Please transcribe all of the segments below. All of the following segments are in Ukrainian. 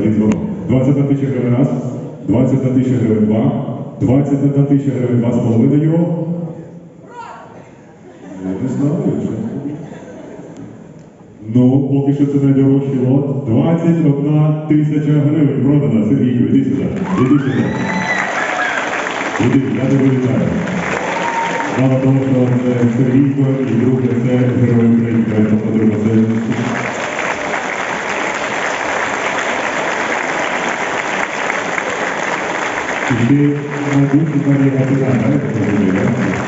дзвонок. 21 тисяча гривень раз, 21 тисяча гривень два, 21 тисяча гривень два з половиною. Не знаю. Ну, поки що це найдорожчий лот. 21 тисяча гривень продана. Сергійко, іди сюди. Іди сюди. Іди, я тебе вітаю. Слава тому, що це Сергійко і друге це герой України Володимир Васильович. І ти майбутній кар'єра пізнана, я так?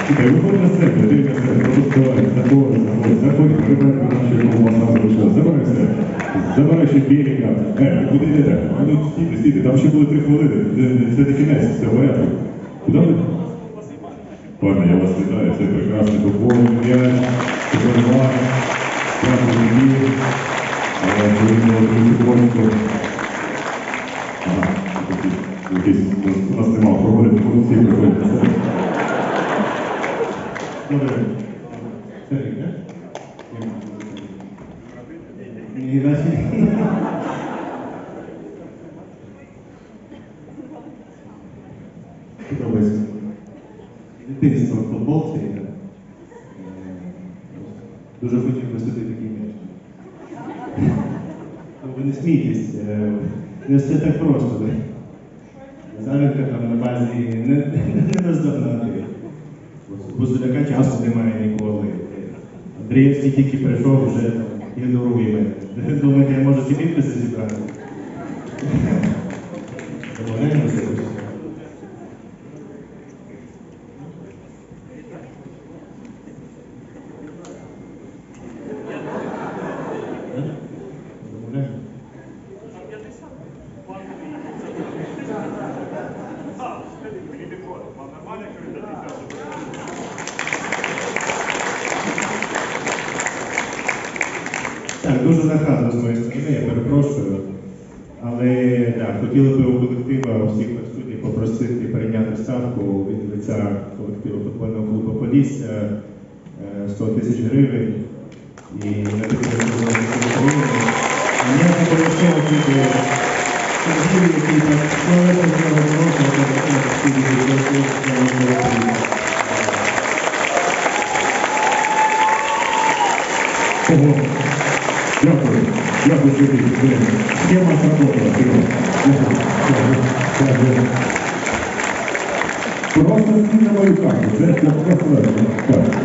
Чекай, виходь на себе, ти на себе, просто заходь, заходь, заходь, прибирай наші колбаса залишилась, забирай все. Забирай ще берега. Е, куди йдете? А ну стійте, стійте, там ще були три хвилини, Це- це не кінець, все в порядку. Куди ви? Пане, я вас вітаю, це прекрасний футбольний м'яч, тепер супервар, дякую тобі, Е, повинно одну секундку. Ага, якийсь, Наші. Подобається. Дитинство в футболці. Е, Дуже хотів носити такий м'яч. Ну, Ви не смійтесь, е, не все так просто. Завідка там на базі не, не Бузуляка часу немає ніколи. Андрієвський тільки прийшов, вже ігнорує мене. Думаєте, я можу ці підписи зібрати? Так, дуже нахабно з моєї сторони, я перепрошую. Але так, хотіли би у колектива всіх присутніх попросити прийняти ставку від лиця колективу футбольного клубу Полісся е, 100 тисяч гривень. І я попросив тільки славетно з Ого. Дякую. що Сергій. Блин, Схема сработала, Дякую. Дякую. Дякую. Просто на мою карту. Це просто.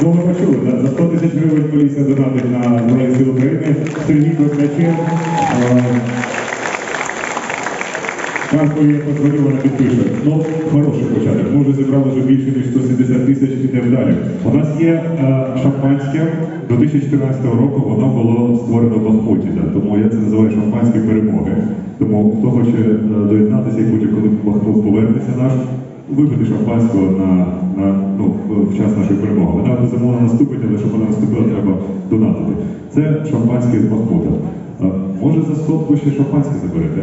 Ну ви почули, за 100 тисяч гривень поліція донатить на Збройні Сили України. Сергій Козначев. Карпо я подзвоню, підпише. Ну, хороший початок. Ми вже зібрали вже більше ніж 170 тисяч, ідемо далі. У нас є е, шампанське. До 2014 року воно було створено в Бахмуті, да, тому я це називаю шампанські перемоги. Тому хто хоче е, доєднатися і потім, коли Бахмут повернеться наш, випити шампанського на, на ну, в час нашої перемоги. Вона безумовно наступить, але щоб вона наступила, треба донатити. Це шампанське з Бахмута. Е, Може за сотку ще шампанське заберете?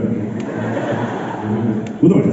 А? Ну давайте.